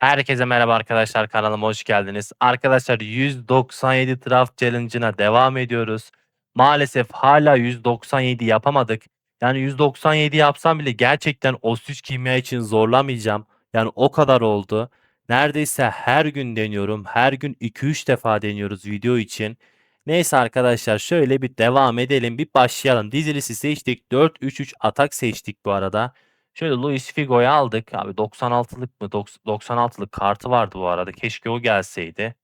Herkese merhaba arkadaşlar kanalıma hoş geldiniz. Arkadaşlar 197 Draft Challenge'ına devam ediyoruz. Maalesef hala 197 yapamadık. Yani 197 yapsam bile gerçekten o süs kimya için zorlamayacağım. Yani o kadar oldu. Neredeyse her gün deniyorum. Her gün 2-3 defa deniyoruz video için. Neyse arkadaşlar şöyle bir devam edelim. Bir başlayalım. Dizilisi seçtik. 4-3-3 atak seçtik bu arada. Şöyle Luis Figo'yu aldık. Abi 96'lık mı? Doks- 96'lık kartı vardı bu arada. Keşke o gelseydi.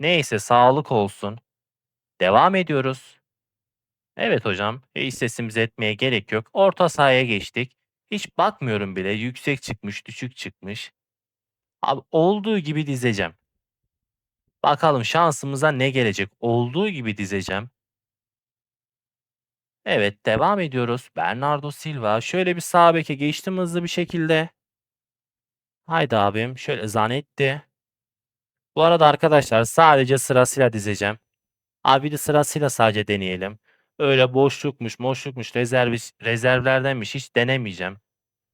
Neyse sağlık olsun. Devam ediyoruz. Evet hocam. Hiç sesimizi etmeye gerek yok. Orta sahaya geçtik. Hiç bakmıyorum bile. Yüksek çıkmış, düşük çıkmış. Abi olduğu gibi dizeceğim. Bakalım şansımıza ne gelecek. Olduğu gibi dizeceğim. Evet devam ediyoruz. Bernardo Silva. Şöyle bir sağ beke geçtim hızlı bir şekilde. Haydi abim. Şöyle Zanetti. Bu arada arkadaşlar sadece sırasıyla dizeceğim. Abi de sırasıyla sadece deneyelim. Öyle boşlukmuş, boşlukmuş, rezerv, rezervlerdenmiş hiç denemeyeceğim.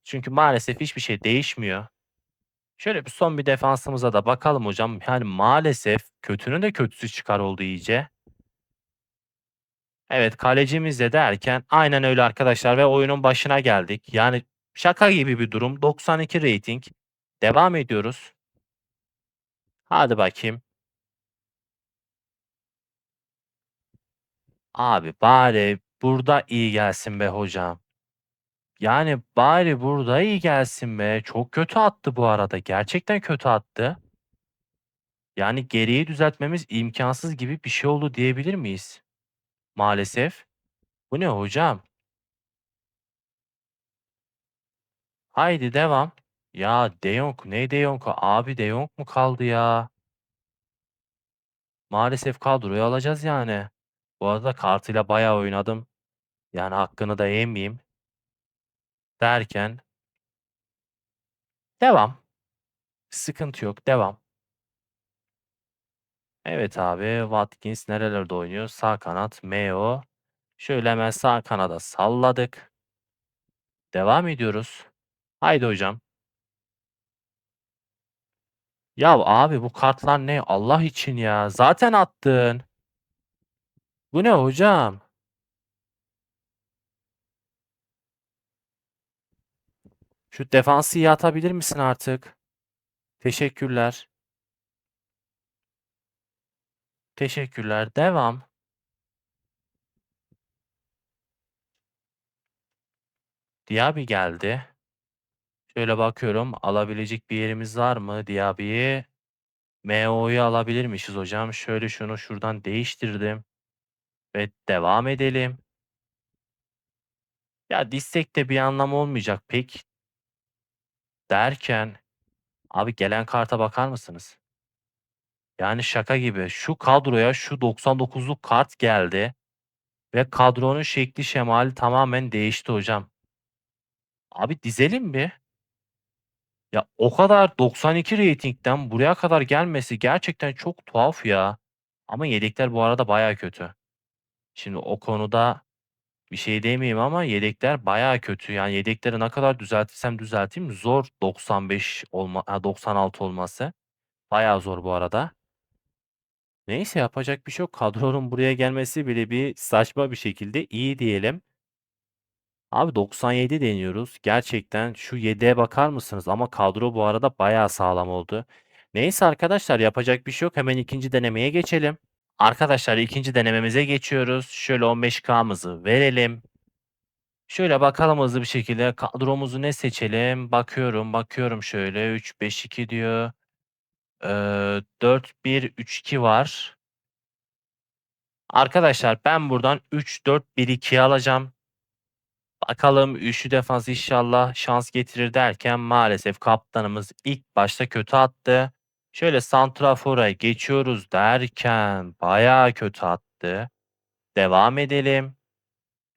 Çünkü maalesef hiçbir şey değişmiyor. Şöyle bir son bir defansımıza da bakalım hocam. Yani maalesef kötünün de kötüsü çıkar oldu iyice. Evet kalecimiz de derken aynen öyle arkadaşlar ve oyunun başına geldik. Yani şaka gibi bir durum. 92 rating. Devam ediyoruz. Hadi bakayım. Abi bari burada iyi gelsin be hocam. Yani bari burada iyi gelsin be. Çok kötü attı bu arada. Gerçekten kötü attı. Yani geriyi düzeltmemiz imkansız gibi bir şey oldu diyebilir miyiz? Maalesef. Bu ne hocam? Haydi devam. Ya De Jong ne De Jong? Abi De Jong mu kaldı ya? Maalesef kadroyu alacağız yani. Bu arada kartıyla bayağı oynadım. Yani hakkını da yemeyeyim. Derken devam. Sıkıntı yok. Devam. Evet abi. Watkins nerelerde oynuyor? Sağ kanat. Meo. Şöyle hemen sağ kanada salladık. Devam ediyoruz. Haydi hocam. Ya abi bu kartlar ne? Allah için ya. Zaten attın. Bu ne hocam? Şu defansı iyi atabilir misin artık? Teşekkürler. Teşekkürler. Devam. Diaby geldi. Şöyle bakıyorum. Alabilecek bir yerimiz var mı Diaby'yi? MO'yu alabilirmişiz hocam. Şöyle şunu şuradan değiştirdim. Ve devam edelim. Ya dizsek de bir anlam olmayacak pek. Derken abi gelen karta bakar mısınız? Yani şaka gibi. Şu kadroya şu 99'luk kart geldi. Ve kadronun şekli şemali tamamen değişti hocam. Abi dizelim bir. Ya o kadar 92 reytingden buraya kadar gelmesi gerçekten çok tuhaf ya. Ama yedekler bu arada baya kötü. Şimdi o konuda bir şey demeyeyim ama yedekler baya kötü. Yani yedekleri ne kadar düzeltirsem düzelteyim zor 95 olma, ha, 96 olması. Baya zor bu arada. Neyse yapacak bir şey yok. Kadronun buraya gelmesi bile bir saçma bir şekilde iyi diyelim. Abi 97 deniyoruz. Gerçekten şu 7'ye bakar mısınız? Ama kadro bu arada bayağı sağlam oldu. Neyse arkadaşlar yapacak bir şey yok. Hemen ikinci denemeye geçelim. Arkadaşlar ikinci denememize geçiyoruz. Şöyle 15K'mızı verelim. Şöyle bakalım hızlı bir şekilde kadromuzu ne seçelim? Bakıyorum, bakıyorum şöyle 3-5-2 diyor. Ee, 4-1-3-2 var. Arkadaşlar ben buradan 3-4-1-2 alacağım. Bakalım üçlü defans inşallah şans getirir derken maalesef kaptanımız ilk başta kötü attı. Şöyle santrafora geçiyoruz derken bayağı kötü attı. Devam edelim.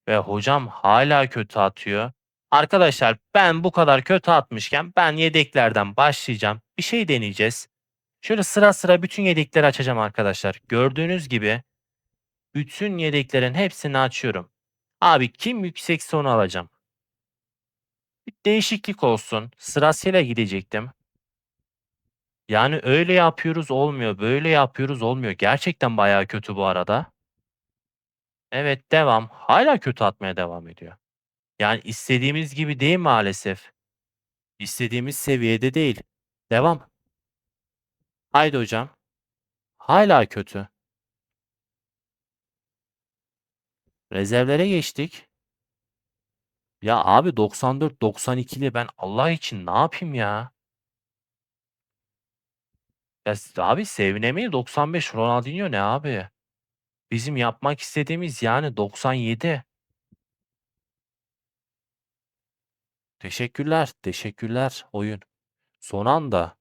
Ve hocam hala kötü atıyor. Arkadaşlar ben bu kadar kötü atmışken ben yedeklerden başlayacağım. Bir şey deneyeceğiz. Şöyle sıra sıra bütün yedekleri açacağım arkadaşlar. Gördüğünüz gibi bütün yedeklerin hepsini açıyorum. Abi kim yüksekse onu alacağım. Bir değişiklik olsun. Sırasıyla gidecektim. Yani öyle yapıyoruz olmuyor, böyle yapıyoruz olmuyor. Gerçekten bayağı kötü bu arada. Evet, devam. Hâlâ kötü atmaya devam ediyor. Yani istediğimiz gibi değil maalesef. İstediğimiz seviyede değil. Devam. Haydi hocam. Hâlâ kötü. Rezervlere geçtik. Ya abi 94 92'li ben Allah için ne yapayım ya? Ya abi sevinemeyi 95 Ronaldinho ne abi? Bizim yapmak istediğimiz yani 97. Teşekkürler, teşekkürler oyun. Son anda.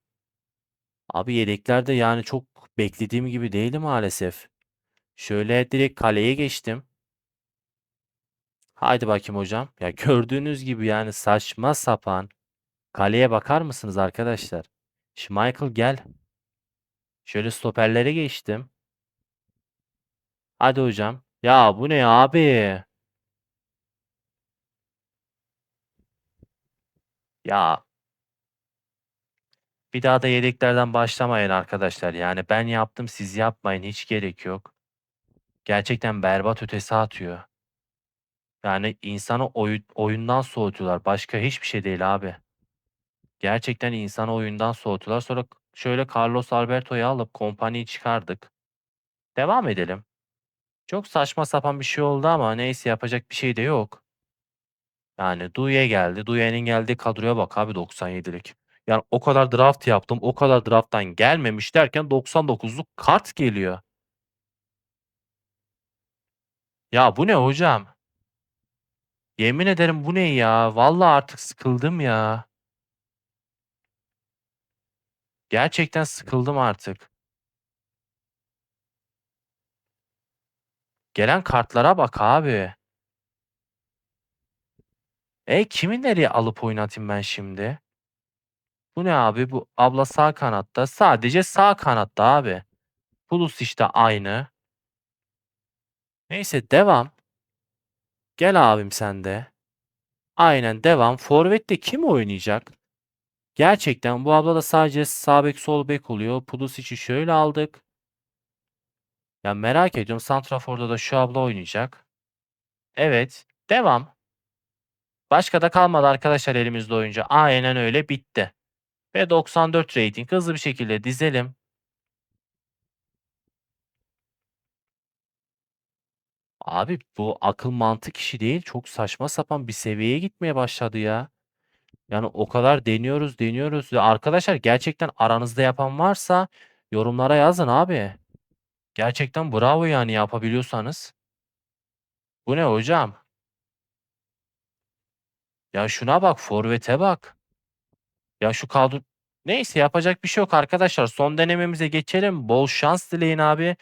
Abi yedekler de yani çok beklediğim gibi değildi maalesef. Şöyle direkt kaleye geçtim. Haydi bakayım hocam. Ya gördüğünüz gibi yani saçma sapan. Kaleye bakar mısınız arkadaşlar? Schmeichel gel. Şöyle stoperlere geçtim. Hadi hocam. Ya bu ne abi? Ya bir daha da yedeklerden başlamayın arkadaşlar. Yani ben yaptım siz yapmayın hiç gerek yok. Gerçekten berbat ötesi atıyor. Yani insanı oyu oyundan soğutuyorlar. Başka hiçbir şey değil abi. Gerçekten insanı oyundan soğutuyorlar. Sonra şöyle Carlos Alberto'yu alıp Kompany'yi çıkardık. Devam edelim. Çok saçma sapan bir şey oldu ama neyse yapacak bir şey de yok. Yani Douye geldi. Douye'nin geldiği kadroya bak abi 97'lik. Yani o kadar draft yaptım. O kadar draft'tan gelmemiş derken 99'luk kart geliyor. Ya bu ne hocam? Yemin ederim bu ne ya? Vallahi artık sıkıldım ya. Gerçekten sıkıldım artık. Gelen kartlara bak abi. E kimi nereye alıp oynatayım ben şimdi? Bu ne abi? Bu abla sağ kanatta. Sadece sağ kanatta abi. Plus işte aynı. Neyse devam. Gel abim sen de. Aynen devam. Forvet'te kim oynayacak? Gerçekten bu abla da sadece sağ bek sol bek oluyor. Pulisic'i şöyle aldık. Ya merak ediyorum. Santrafor'da da şu abla oynayacak. Evet. Devam. Başka da kalmadı arkadaşlar elimizde oyuncu. Aynen öyle bitti. Ve 94 rating hızlı bir şekilde dizelim. Abi bu akıl mantık işi değil. Çok saçma sapan bir seviyeye gitmeye başladı ya. Yani o kadar deniyoruz deniyoruz. Ya arkadaşlar gerçekten aranızda yapan varsa yorumlara yazın abi. Gerçekten bravo yani yapabiliyorsanız. Bu ne hocam? Ya şuna bak, forvete bak. Ya şu kadro neyse yapacak bir şey yok arkadaşlar. Son denememize geçelim. Bol şans dileyin abi.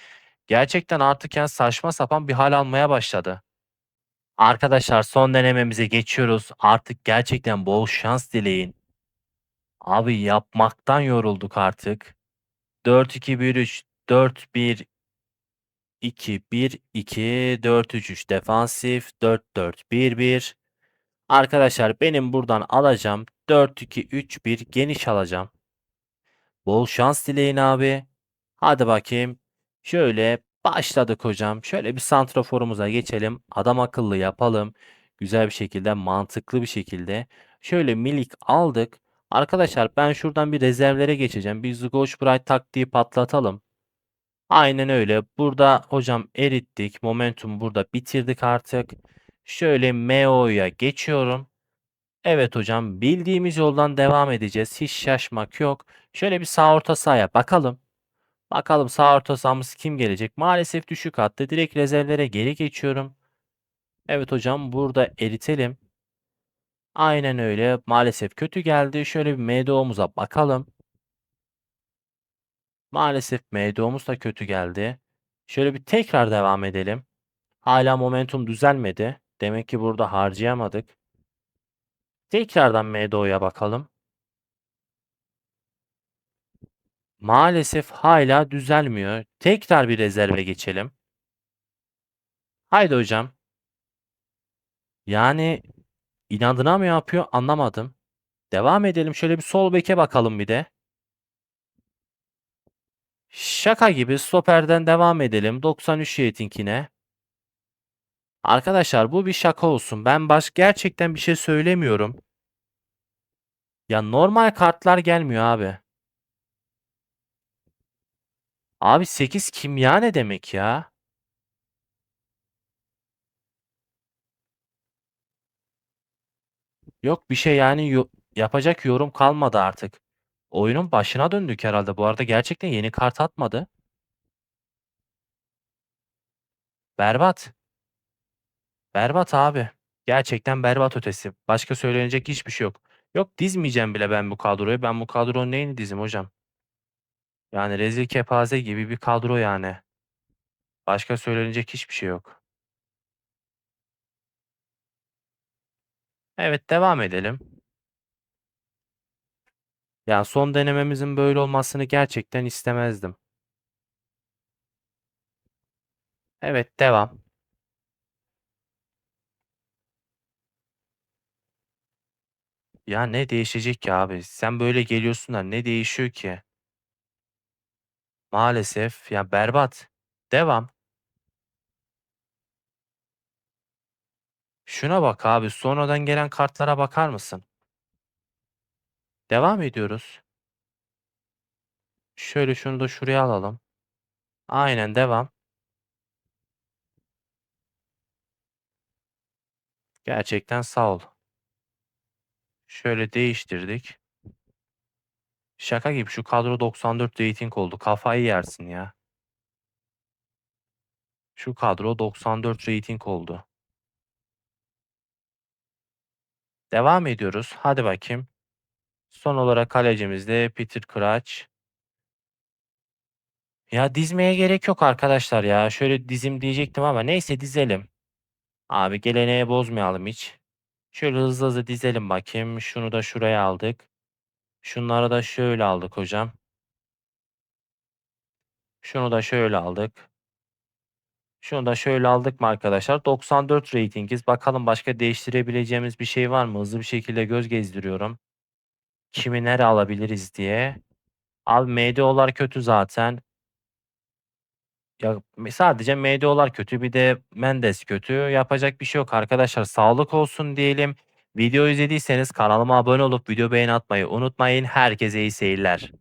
Gerçekten artık yani saçma sapan bir hal almaya başladı. Arkadaşlar son denememize geçiyoruz. Artık gerçekten bol şans dileyin. Abi yapmaktan yorulduk artık. 4-2-1-3, 4-1-2-1-2, 4-3-3 defansif, 4-4-1-1. Arkadaşlar benim buradan alacağım 4-2-3-1 geniş alacağım. Bol şans dileyin abi. Hadi bakayım. Şöyle başladık hocam. Şöyle bir santraforumuza geçelim. Adam akıllı yapalım. Güzel bir şekilde, mantıklı bir şekilde. Şöyle milik aldık. Arkadaşlar ben şuradan bir rezervlere geçeceğim. Bir Zgoş Bright taktiği patlatalım. Aynen öyle. Burada hocam erittik. Momentum burada bitirdik artık. Şöyle MO'ya geçiyorum. Evet hocam bildiğimiz yoldan devam edeceğiz. Hiç şaşmak yok. Şöyle bir sağ orta sahaya bakalım. Bakalım sağ orta sahamız kim gelecek? Maalesef düşük attı. Direkt rezervlere geri geçiyorum. Evet hocam burada eritelim. Aynen öyle. Maalesef kötü geldi. Şöyle bir MDO'muza bakalım. Maalesef MDO'muz da kötü geldi. Şöyle bir tekrar devam edelim. Hala momentum düzelmedi. Demek ki burada harcayamadık. Tekrardan MDO'ya bakalım. Maalesef hala düzelmiyor. Tekrar bir rezerve geçelim. Haydi hocam. Yani inadına mı yapıyor anlamadım. Devam edelim. Şöyle bir sol beke bakalım bir de. Şaka gibi stoperden devam edelim. 93 reytingine. Arkadaşlar bu bir şaka olsun. Ben baş gerçekten bir şey söylemiyorum. Ya normal kartlar gelmiyor abi. Abi 8 kimya ne demek ya? Yok bir şey yani yapacak yorum kalmadı artık. Oyunun başına döndük herhalde. Bu arada gerçekten yeni kart atmadı. Berbat. Berbat abi. Gerçekten berbat ötesi. Başka söylenecek hiçbir şey yok. Yok dizmeyeceğim bile ben bu kadroyu. Ben bu kadronun neyini dizim hocam? Yani rezil kepaze gibi bir kadro yani. Başka söylenecek hiçbir şey yok. Evet devam edelim. Yani son denememizin böyle olmasını gerçekten istemezdim. Evet devam. Ya ne değişecek ki abi? Sen böyle geliyorsun da ne değişiyor ki? Maalesef ya berbat. Devam. Şuna bak abi sonradan gelen kartlara bakar mısın? Devam ediyoruz. Şöyle şunu da şuraya alalım. Aynen devam. Gerçekten sağ ol. Şöyle değiştirdik. Şaka gibi şu kadro 94 rating oldu. Kafayı yersin ya. Şu kadro 94 rating oldu. Devam ediyoruz. Hadi bakayım. Son olarak kalecimiz Peter Crouch. Ya dizmeye gerek yok arkadaşlar ya. Şöyle dizim diyecektim ama neyse dizelim. Abi geleneği bozmayalım hiç. Şöyle hızlı hızlı dizelim bakayım. Şunu da şuraya aldık. Şunları da şöyle aldık hocam. Şunu da şöyle aldık. Şunu da şöyle aldık mı arkadaşlar? 94 ratingiz. Bakalım başka değiştirebileceğimiz bir şey var mı? Hızlı bir şekilde göz gezdiriyorum. Kimi nereye alabiliriz diye. Abi MDO'lar kötü zaten. Ya sadece MDO'lar kötü bir de Mendes kötü. Yapacak bir şey yok arkadaşlar. Sağlık olsun diyelim. Video izlediyseniz kanalıma abone olup video beğeni atmayı unutmayın. Herkese iyi seyirler.